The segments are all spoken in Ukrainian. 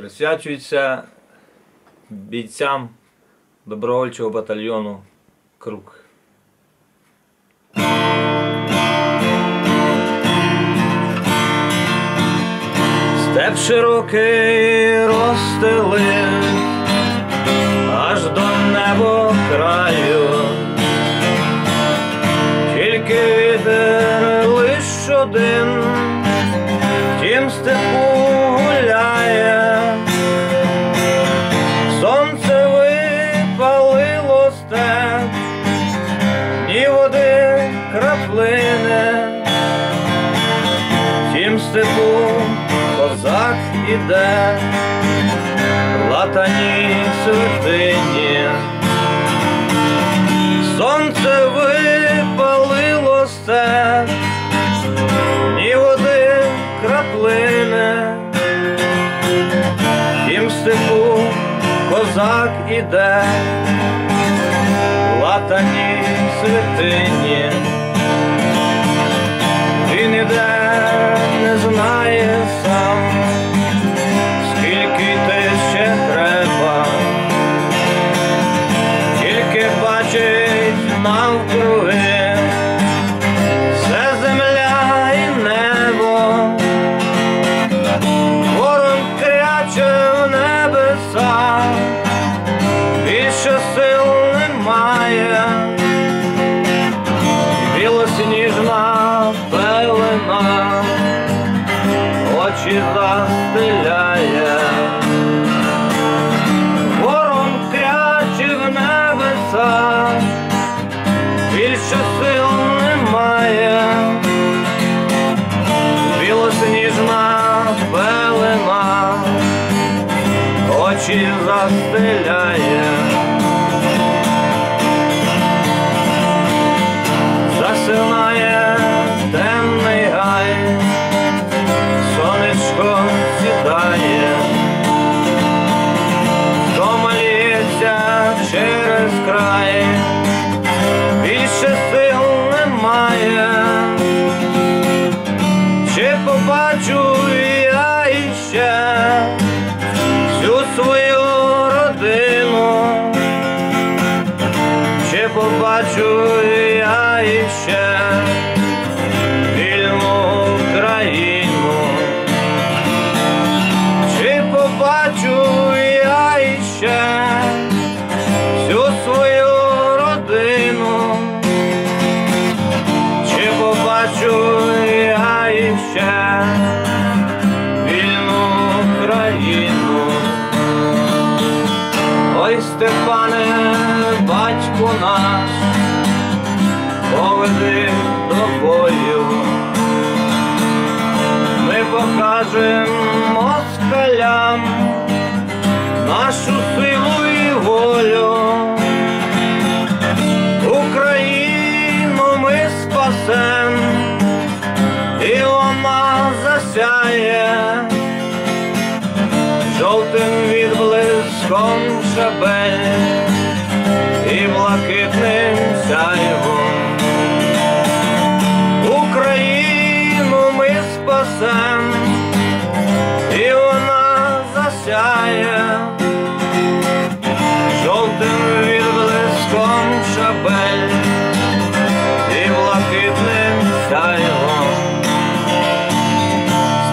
присвячується бійцям добровольчого батальйону Круг. Степ широкий розстелив аж до небо краю, тільки вітер лиш один, в тім степу іде, латані святині. Сонце випалило степ, ні води краплини. Тім степу козак іде, латані святині. Він іде, очі застеляє, ворон кряче в небеса, більше сил немає, білосніжна пелена, очі застеляє. засинає я іще вільну Україну, чи побачу я іще всю свою родину, чи побачу я іще вільну Україну. Ой, Степане, батько наш, поведи до бою, ми покажем москалям нашу силу і волю. Україну ми спасем, і вона засяє жовтим відблиском шабель і блакитним сяйвом. Засяє жовтим відблиском шабель і блакитним сяйвом.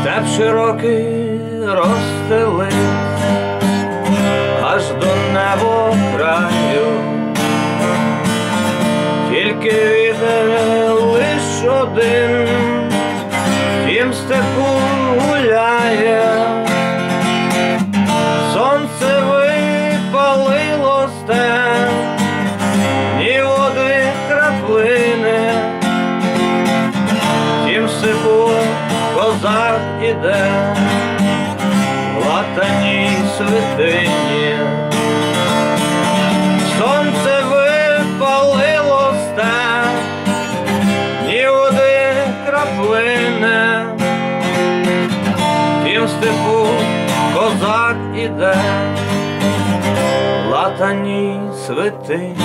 Степ широкий розстелив аж до небо краю, тільки вітер лиш один, тім степу іде латаній святині. Сонце випалило степ, ні води краплини, тім степу козак іде, латаній святині.